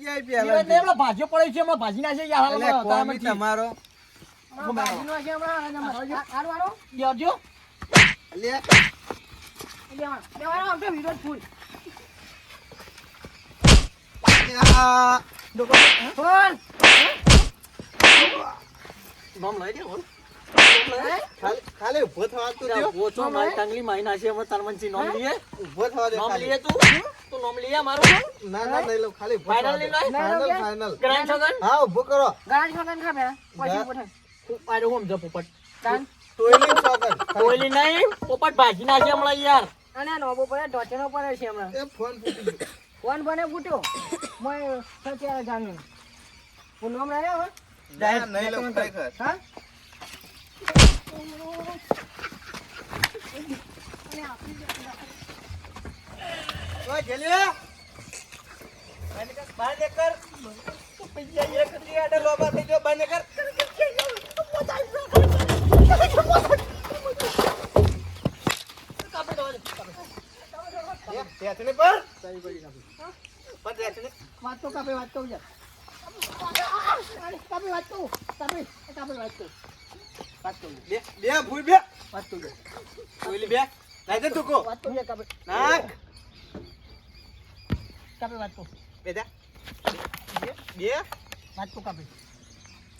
Even પેલા ને ભાજીઓ પડ્યો છે, ભાજી યાર, હાલ. તમારો બાજુનો છે હમણાં, અને આરો, આરો. દેવજો. લે દેવાનો. દેવાનો, આમ વિરોધ ફૂલ. આ ફોન. નામ લઈ દે, બોલ. ખાલી ઊભો થવા તું દ્યો. ઓછો મારી ટંગલી મારી નામ લઈએ. ઊભો થવા દે નામ. લઈએ તું? તું નામ લઈ મારું? ના ના નહીં લઉં ખાલી ફાઇનલ. લઈ? લો ફાઇનલ ફાઇનલ ગ્રાન્ડ છગન? હા ઊભો કરો ગ્રાન્ડ છગન ખા મે પછી ગા- ઊભો થાય. હું આજો પોપટ. તાન. ટોયલી છગન કોઈલી નહીં, પોપટ ભાજી નાખે હમણાં યાર. અને નો નોબો પડે ઢોચેનો પડે છે હમણાં એ ફોન ફૂટી ગયો ફોન બને ફૂટ્યો મોય સત્યાર જાનું હું નામ રહ્યા હો ના, નહીં લઉં ખરેખર હા ઓય જેલિયા નીકળ. કાપી દો, કાપી. એ ટેચની પર? પર ટેચની વાત તો કાપે. કાપે વાત બે બે ભૂલ બે. ટોયલી બે. વાત કાપે. નાખ. કાપે વાત કહું. બેટા. બે? બે? વાત કહું કાપે.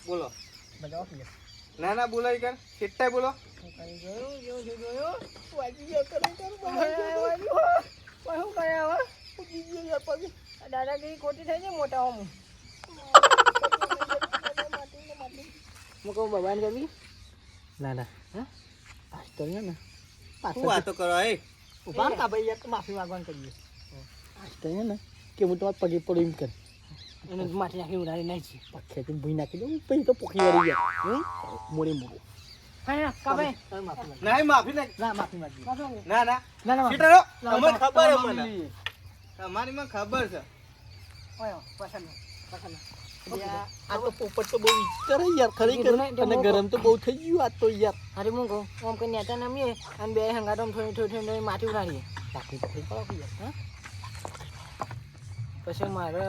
બોલો. બધા ઓફ ના ના બોલો. કર કેટલાય બોલો દાદાગીરી ખોટી થઈ છે મોટા હું કહું ભગવાન કરવી ના ના. હા? આજ તો ને. શું વાતો કરો એ? ઊભા કા ભાઈ યાર માફી માંગવાનું કરીએ. આજ તો ને. કે હું તમારા પગે પડું એમ કર. એને માટી નાખી ઉડાડી નાખી પખ્યાથી ભૂઈ નાખી દઉં પછી તો પોખી વળી ગયા? મોડે મોડું. ના માફી ના ના માફી માંગી ના ના. ના ના સીટરો તમને ખબર મને. તમારી માં ખબર છે. ઓય પસંદ પસંદ આ તો પોપટ તો બહુ વિચારે યાર ખરેખર કીધું ને, તે અને ગરમ તો બહુ થઈ ગયું આજ તો યાર. અરે હું કહું આમ કઈ નેતા નમીએ અને બે હંગાતો થોડી થોડી થોડી માટી ઉડાડીએ. પાકડી પકડી પડો યાર હા? પછી મારે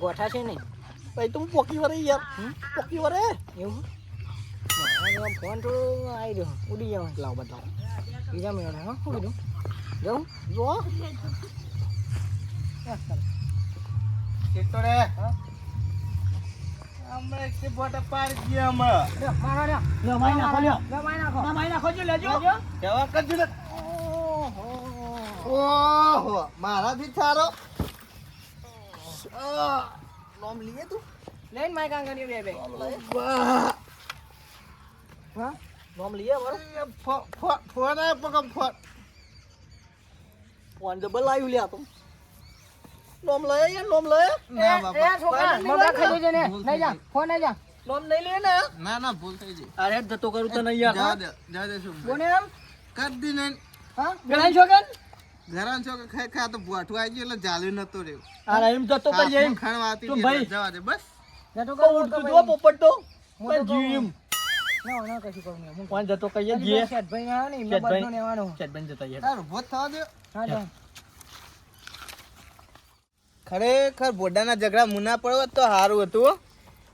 ગોઠા છે નહીં. ભાઈ તું પોકી વરે યાર. પોકી વરે? એવું? મારા ફોન તો આવી રહ્યો. ઉડી જાવ લાવ બતાવો બીજા મેળે હા? શું કીધું? જો. સીટો રે હમણાં એક બોટા પાર ગયા હમણાં. મારો લ્યો. લ્યો, મારી નાખો, લ્યો. લ્યો, મારી નાખો. ના મારી નાખો જો લેજો. લેજો. કરજો ને? ઓહો. મારાથી સારો નામ લીએ તું. લઈને માય કાંગા ની બે બે. વાહ. હા? નામ લીએ ફો- ફોન આયો પગમ ફોન. ફોન ડબલ આવ્યું લે આ તો. નામ લઈએ યાર નોમ લઈએ. ના એ છોકરા મગા ખાઈ દેજે ને લઈ જા ફોન લઈ જા. નોમ નહીં લે ને. ના ના ભૂલ થઈ ગઈ. અરે જતો કરું તો નહીં જા યાર દે જા દે શું? બોને એમ? કદ દી ને હા? ગણાય છો કે? ઘરાન છો કે ખાઈ ખા તો બોઠું આવી ગયું એટલે જાલ્યું નતો રહ્યું. અરે એમ જતો કરીએ એમ. ખાણ વાતી તો ભાઈ. જવા દે બસ. જતો તો ઉડતું જો પોપટ. તો પણ તો ના ના કશું કરું નહીં. હું ફોન જતો કહીએ હજી શેઠ ભાઈ આવ્યો ને એમને શેઠભાઈ. બધું લેવાનું ચેતબેન જતા યાર તાર ઊભો થવા દે હા ખરેખર બોડાના ઝઘડા મુના પડવો તો સારું હતું મારો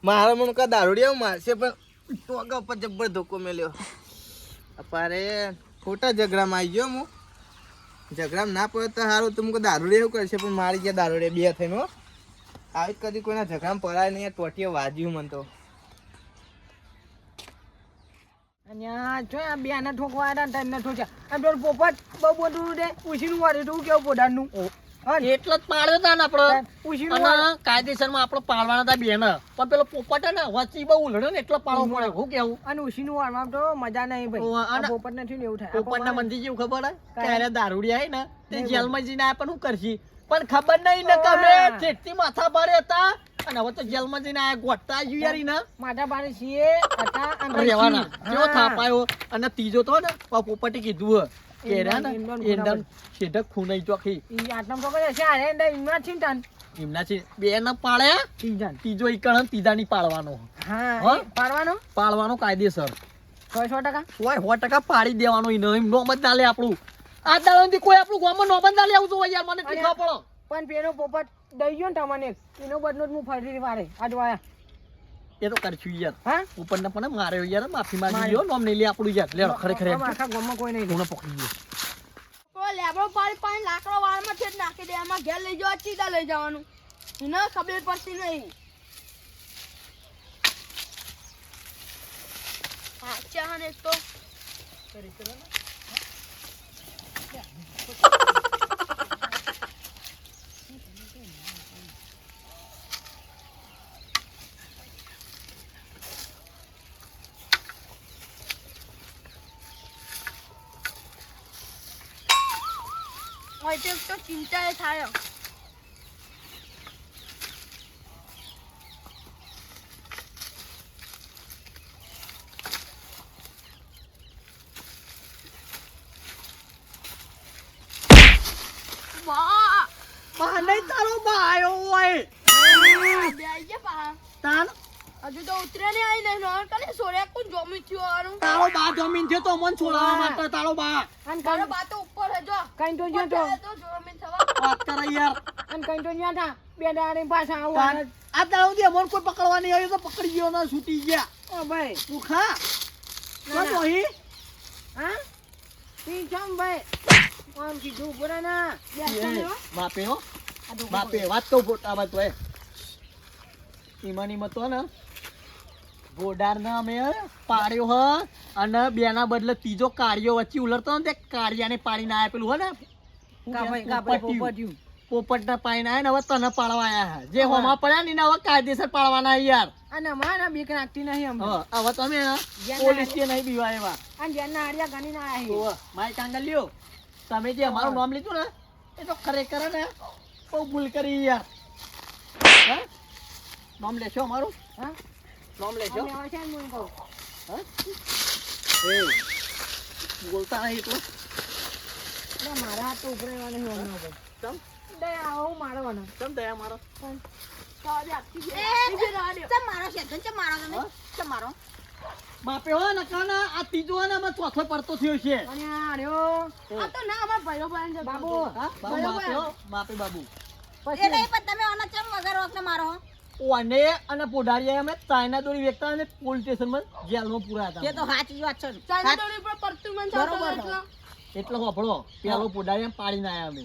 મારા મને કા દારૂડિયા મારશે પણ ટોગા ઉપર જબ્બર ધોકો મેલ્યો. અપારે ખોટા ઝઘડામાં આવી ગયો હું. ઝઘડામાં ના પડે તો સારું તો કોઈ દારૂડે એવું કરશે પણ મારી ગયા દારૂડે બે થઈને આવી કદી કોઈના ઝઘડામાં પડાય નહીં ટોટીઓ વાજ્યું મને તો. અહીંયા જો આ બે ને ઠોકવા આવ્યા ને ત્રણ ઠોક્યા. આ તો પોપટ બહુ બધું રે ઉછીનું વાળ્યું હતું કેવું પોડાનું? એટલે જ પાડ્યો હતા ને આપડે વાળ્યું. અને કાયદેસરમાં પાડવાના હતા બેન. પણ પેલો પોપટ ને વચ્ચે બહુ ઉલડ્યો ને એટલે પાડવો પડે હું કેવું? અને ઉછીનું વાળવા તો મજા નહીં ભાઈ. પોપટ ને થયું એવું થાય. પોપટના મંદિર જેવું ખબર હે? કે કાંઈ. અરે ને તે જેલમાં જઈને આયા પણ હું કરશી. પણ ખબર નહીં ને કમે જેટલી માથા ભારે હતા? અને હવે તો જેલમાં જઈને આયા ગોટતા આવ્યું યાર ને માથા ભારે છીએ હતા અને કેવો થાપાયો અને ત્રીજો તો ને પોપટી પોપટે કીધું હે કે રહ્યા ને ઈંડોન- ઈંડોન છેડક ખૂણાઈ ચોખી ઈ આટલામાં તો કરે છે આ છે બે ના પાડ્યા ઈજાન. ત્રીજો ઈકણ ત્રીજા ની પાળવાનો હા પાળવાનો પાડવાનો કાયદેસર સો સો ટકા હોય સો ટકા પાડી દેવાનો ઈ એમ નોમ જ ના લે આપણું આ દાડાથી કોઈ આપણું ગામમાં નોમત ના લે આવું હોય યાર મને ટીખા પડો પણ પેલો પોપટ દઈ ગયો ને તમને. એનો બદલો હું ફરી વારે આ જો આયા એ તો કરશું યાર. હા? ઉપર ને પણ મારે યાર માફી માંગી. ગયો નોમ નહીં લે આપણું યાર. લે ખરેખર એમ. આખા ગામમાં કોઈ નહીં કોને પકડી ગયો લેબડો પાડી પાણી લાકડો વાળમાં છે જ નાખી દે. આમાં ઘેર લઈ જવા સીધા લઈ જવાનું. એને ખબર પડતી નહીં. હા ચા ને તો હોય તો એક તો ચિંતા એ થાય વાહ બા નહીં તારો બા આયો હોય બે આઈ ગયા પા તાર હજુ તો ઉતરે ને આઈ નહીં નોર કને સોર્યા કોણ જોમી થયો હારું તારો બા જમીન થયો તો મન છોડાવવા માટે તારો બા. અને તારો બા તો ઉપર હે કઈ તો જ્યાં તો. થવા. વાત કરે યાર. અને કઈ તો જ્યાં થા બે દાડે પાછા આવું આ દાડો દી અમોન કોઈ પકડવા નહીં આવ્યો તો પકડી ગયો ને છૂટી ગયા. ઓ ભાઈ. તું ખા. ના, તો હા. ઈ ચમ ભાઈ? આમ કીધું બોલે ના. બાપે હો. બાપે વાત કહું ફોટા વાત તો એ ઈમાની મત તો ને ગોડાર ને અમે પાડ્યો હ. અને બેના બદલે ત્રીજો કાર્યો વચ્ચે ઉલરતો ને તે કાળિયાને પાડીને આયા પેલું હો ને પોપટના પાડીને આયા ને હવે તને પાડવા આવ્યા જે. હોમાં પડ્યા ને હવે કાયદેસર પાડવાના યાર. અને અમારા બીક નાખતી નહીં અમને. હવે તમે પોલીસ કે નહીં બીવા એવા અને જેના ગણી ના આવ્યા ઓવે, કાંગલ લ્યો. તમે જે અમારું નામ લીધું ને એ તો ખરેખર ને બહુ ભૂલ કરી યાર. હા? નામ લેશો અમારું? હા? નામ બોલતા નહીં એટલું મારા તો ભાઈ ચમ મારવાનો ચમ દયા મારો? બાપે હો ને આ ત્રીજો ને અમે ચોથો પડતો થયો છે આ તો ના અમારા ભાઈઓ છે બાબુ હા બાબુ બાપે હો બાપે બાબુ પછી ઓને અને પોઢારીયા અમે ચાઇના દોરી વેચતા અને પોલીસ સ્ટેશનમાં જેલમાં પૂરા હતા. ચાંદા દોરી પર પડતું મને બરોબર. એટલે. હોભળો પેલો પોડારિયા પાડીને આયા અમે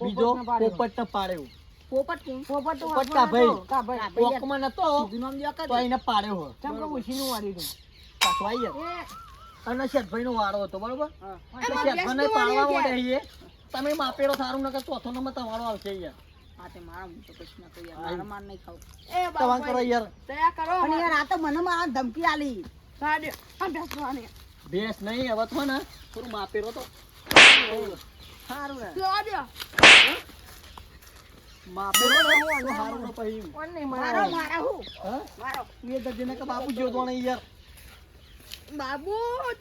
બીજો પાડ્યો. પોપટ તો નતો તો એને પાડ્યો હો ચમ કે ઉછીનું વાળી દઉં. અને શેઠભાઈ નો વાળો હતો બરોબર. તો વ્યસ્ત પાડવા માટે. તમે માપેલો સારું નકર ચોથો નંબર તમારો આવશે યાર એ તવાંગ કરો યાર. દયા કરો. પણ યાર આ તો મને મારા ધમકી આલી. રાડ્યો. આ બેસવાની. ભેંસ નહીં હવે તો ને થોડું તો. સારું તો સારું પછી. મારો મારા હું હા. મારો. કે બાપુ યાર. બાબુ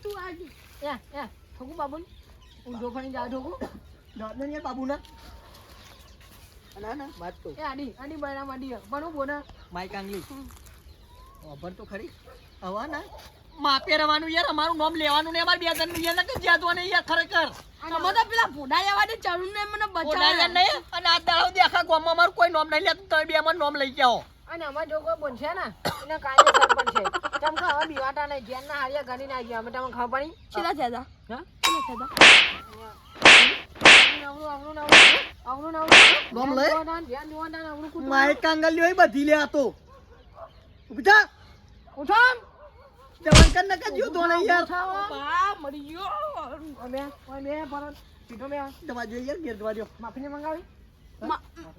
તું આજે એ એ ઠોકું બાબુ હું જોખણી જા ઠોકું. જાત નહીં બાબુ ના ના ના વાત કહું. એ આડી આડી બૈરા માડી પણ હું બોના માઈક આંગલી ખબર તો ખરી. હવે ને. માપે રહેવાનું યાર અમારું નામ લેવાનું ને અમારે બે જણ યાર નકર જાદવા નહીં યાર ખરેખર. તમે તો પેલા ભોડાયા વાળી ચરું ને મને બચાવ્યા નહીં અને આ દાડો દી ગામમાં અમારું કોઈ નામ નહીં લેતું તમે બે અમારું નામ લઈ જાઓ. અને અમાર જો કોઈ બોન છે ને એને કાયદે સરપંચ છે તમ કે હવે બીવાટા નહીં જેન ના હારિયા ગણી ના ગયા અમે તમને ખબર પડી? છેલ્લા થયા હા? હતા? છેલ્લા એ બધી લે જવાન કર જો યાર. બા મરી ગયો. અમે અમે દવા જો યાર દવા જો માફીને મંગાવી?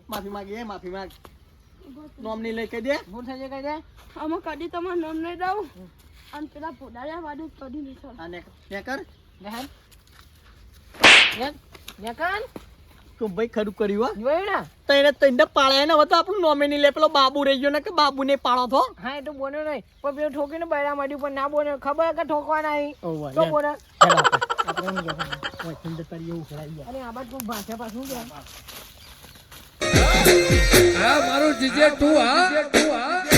માફી માંગી માફી માંગ. નોમ નહીં લઈ કહી દે. ભૂલ થઈ જાય કઈ દે. અમે કદી તમાર નામ નહીં દઉં. અને પેલા ભોડાયા વાડું કદી નહીં ચાલે. ને ને કર નેન નેકન તો ભાઈ ખરું કર્યું હો. જોયું ને? તઈને તઈને પાળ્યા ને તો આપણું નોમિની લે પેલો બાબુ રહી ગયો ને કે બાબુ ને પાળો થો હા એ તો બોને નહીં. પણ પેલું ઠોકીને બૈરા પણ ના બોને ખબર કે ઠોકવાના તો બોને આ બાજુ ભાષા પાછું કે મારું જીજે ટુ હા.